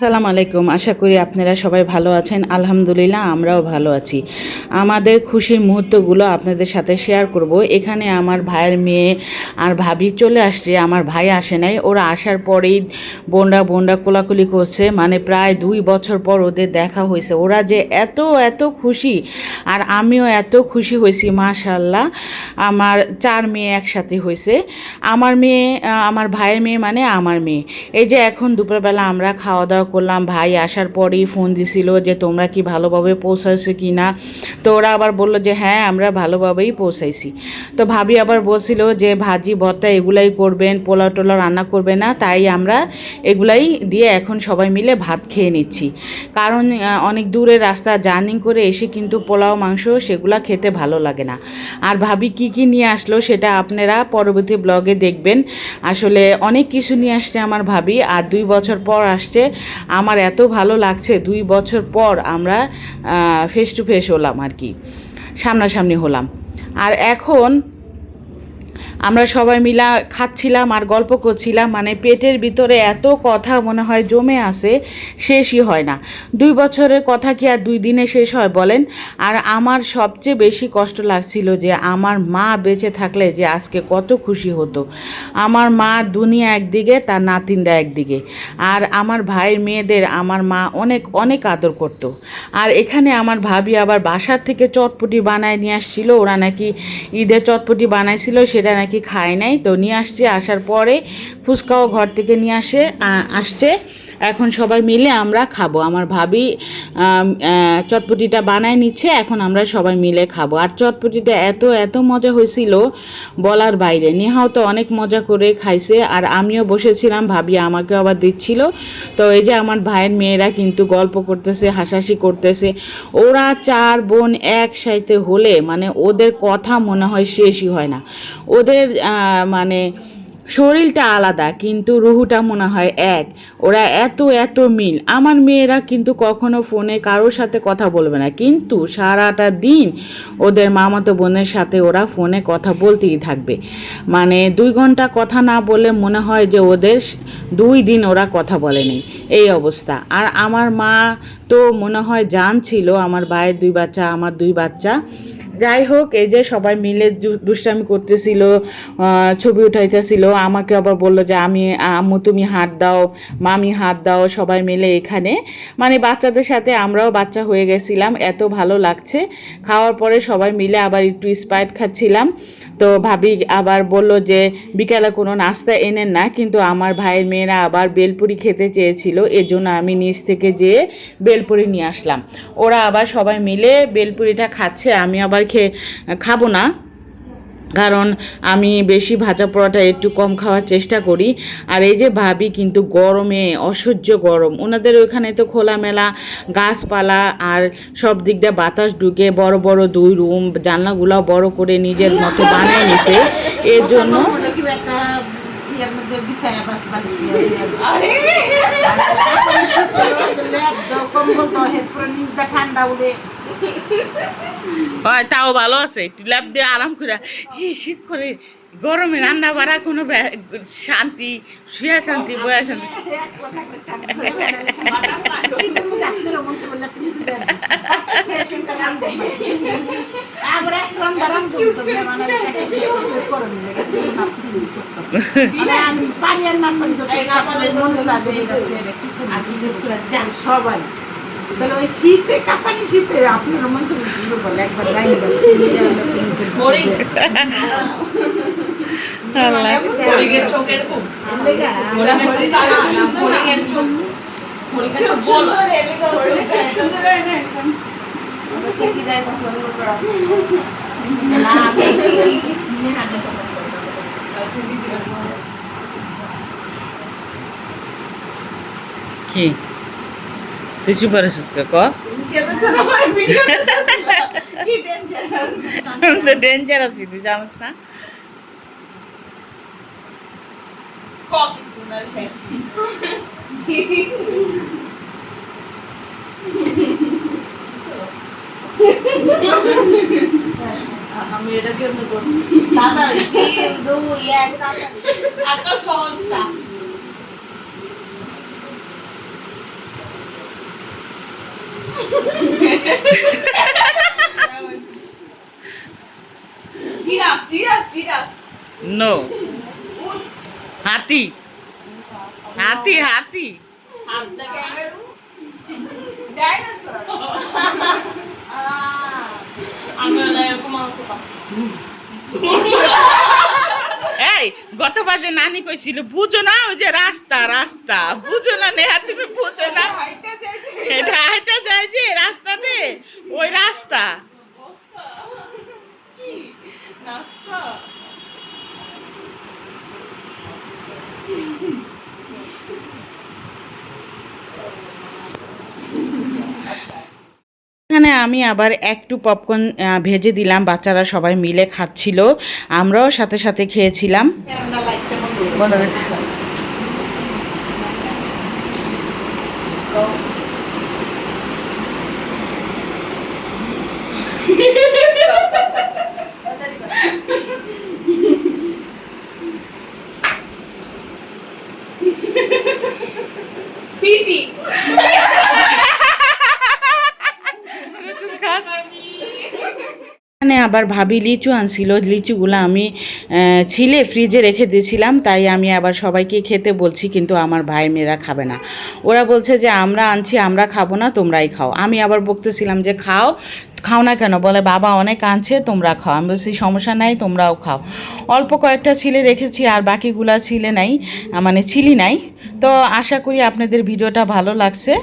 সালাম আলাইকুম। আশা করি আপনারা সবাই ভালো আছেন। আলহামদুলিল্লাহ, আমরাও ভালো আছি। আমাদের খুশির মুহূর্তগুলো আপনাদের সাথে শেয়ার করব। এখানে আমার ভাইয়ের মেয়ে আর ভাবি চলে আসছে। আমার ভাই আসে নাই। ওরা আসার পরেই বোনরা বোনরা কোলাকুলি করছে। মানে প্রায় দুই বছর পর ওদের দেখা হয়েছে। ওরা যে এত এত খুশি আর আমিও এত খুশি হয়েছি মাশাল্লাহ আমার চার মেয়ে একসাথে হয়েছে। আমার মেয়ে, আমার ভাইয়ের মেয়ে মানে আমার মেয়ে। এই যে এখন দুপুরবেলা আমরা খাওয়া দাওয়া করলাম, ভাই আসার পরেই ফোন দিছিল যে তোমরা কি ভালোভাবে পৌঁছাইছো কি না? তো ওরা আবার বলল যে হ্যাঁ আমরা ভালোভাবেই পৌঁছাইছি। তো ভাবি আবার বলছিল যে, ভাজি, ভর্তা এগুলাই করবেন, পোলাও টোলাও রান্না করবে না, তাই আমরা এগুলাই দিয়ে এখন সবাই মিলে ভাত খেয়ে নিচ্ছি। কারণ অনেক দূরের রাস্তা, জার্নি করে এসে কিন্তু পোলাও, মাংস সেগুলা খেতে ভালো লাগে না। আর ভাবি কি কি নিয়ে আসলো সেটা আপনারা পরবর্তী ব্লগে দেখবেন। আসলে অনেক কিছু নিয়ে আসছে আমার ভাবি, আর দুই বছর পর আসছে আমার এত ভালো লাগছে, দুই বছর পর আমরা ফেস টু ফেস হলাম আর কি, সামনাসামনি হলাম। আর এখন আমরা সবাই মিলা খাচ্ছিলাম আর গল্প করছিলাম মানে পেটের ভিতরে এত কথা মনে হয় জমে আছে, শেষই হয় না। দুই বছরের কথা কি আর দুই দিনে শেষ হয় বলেন? আর আমার সবচেয়ে বেশি কষ্ট লাগছিল যে আমার মা বেঁচে থাকলে যে আজকে কত খুশি হতো। আমার মার দুনিয়া একদিকে, তার নাতিনরা একদিকে। আর আমার ভাইয়ের মেয়েদের আমার মা অনেক অনেক আদর করতো। আর এখানে আমার ভাবি আবার বাসার থেকে চটপটি বানায় নিয়ে আসছিল, ওরা নাকি ঈদের চটপটি বানাইছিল, সেটা নাকি খায় নাই? তো নিয়ে আসছে। আসার পরে ফুচকাও ঘর থেকে নিয়ে আসে আসছে। এখন সবাই মিলে আমরা খাব। আমার ভাবি চটপটিটা বানায় নিচ্ছে। এখন আমরা সবাই মিলে খাব। আর চটপটিটা এত এত মজা হয়েছিল বলার বাইরে। নেহাও তো অনেক মজা করে খাইছে। আর আমিও বসেছিলাম, ভাবি আমাকে আবার দিচ্ছিল। তো এই যে আমার ভাইয়ের মেয়েরা কিন্তু গল্প করতেছে, হাসাহাসি করতেছে। ওরা চার বোন একসাথে হলে মানে ওদের কথা মনে হয় শেষই হয় না। ওদের আহ, মানে শরীরটা আলাদা কিন্তু রুহুটা মনে হয় এক। ওরা এত এত মিল। আমার মেয়েরা কিন্তু কখনো ফোনে কারোর সাথে কথা বলবে না। কিন্তু সারাটা দিন ওদের মামাতো বোনের সাথে ওরা ফোনে কথা বলতেই থাকবে। মানে দুই ঘণ্টা কথা না বলে মনে হয় যে ওদের দুই দিন ওরা কথা বলেনি। এই অবস্থা। আর আমার মা তো মনে হয় জানছিল আমার ভাইয়ের দুই বাচ্চা আমার দুই বাচ্চা। যাই হোক, এই যে সবাই মিলে দুষ্টামি করতেছিল ছবি উঠাইতেছিল, আমাকে আবার বলল যে, আমি, আম্মু, তুমি হাত দাও, মামি হাত দাও, সবাই মিলে এখানে। মানে বাচ্চাদের সাথে আমরাও বাচ্চা হয়ে গেছিলাম, এত ভালো লাগছে। খাওয়ার পরে সবাই মিলে আবার একটু স্প্রাইট খাচ্ছিলাম। তো ভাবি আবার বলল যে, বিকালে কোনো নাস্তা এনেন না। কিন্তু আমার ভাইয়ের মেয়েরা আবার বেলপুরি খেতে চেয়েছিল এর জন্য আমি নিচ থেকে যেয়ে বেলপুরি নিয়ে আসলাম। ওরা আবার সবাই মিলে বেলপুরিটা খাচ্ছে, আমি আবার খেয়ে খাব না কারণ আমি বেশি ভাজা পরোটা একটু কম খাওয়ার চেষ্টা করি আর এই যে ভাবি কিন্তু গরমে অসহ্য গরম ওনাদের ওইখানে তো খোলামেলা গাছপালা আর সব দিক দিয়ে বাতাস ঢুকে বড় বড় দুই রুম জানলাগুলো বড় করে নিজের মতো বানিয়ে নিছে এর জন্য ঠান্ডা উড়ে হয় তাও ভালো আছে। একটু ল্যাপ দিয়ে আরাম করে এই শীত করে গরমে রান্না বাড়া কোনো শান্তি শুয়া শান্তি বয়া শান্তি। করি? সবাই। তাহলে ওই শীতে কাঁপানি শীতে আপনার মন তো বলে একবার রাইনে গেল হরিণের চোখ এরকম হরিণের চোখ কালো না হরিণের চোখ হরিণের চোখ বড় না কি? তুই চুপ করেছিস ক? ডেঞ্জার আছি তুই জানিস না? কত সুন্দর শেষ। আমি এটা কেমন করব? তিন দুই এক তাড়াতাড়ি। এত সহজটা। Giraffe giraffe giraffe. নো হাতি। হাতি হাতি। এই গতবার যে নানি কইছিল বুঝো না ওই যে রাস্তা রাস্তা। বুঝো না নেহা তুমি বুঝো না। এটা যায় যে রাস্তাতে? ওই রাস্তা। কি? নাস্তা এখানে আমি আবার একটু পপকর্ন ভেজে দিলাম বাচ্চারা সবাই মিলে খাচ্ছিল। আমরাও সাথে সাথে খেয়েছিলাম। বন্ধ 分かりました。আবার ভাবি লিচু আনছিল, লিচুগুলো আমি ছিলে ফ্রিজে রেখে দিয়েছিলাম, তাই আমি আবার সবাইকে খেতে বলছি, কিন্তু আমার ভাই মেয়েরা খাবে না। ওরা বলছে যে, আমরা আনছি, আমরা খাব না, তোমরাই খাও। আমি আবার বকতেছিলাম যে, খাও খাও না কেন? বলে, বাবা অনেক আনছে, তোমরা খাও। আমি বলছি, সমস্যা নাই, তোমরাও খাও। অল্প কয়েকটা ছিলে রেখেছি, আর বাকিগুলা ছিলে নাই মানে ছিলি নাই। তো আশা করি আপনাদের ভিডিওটা ভালো লাগছে।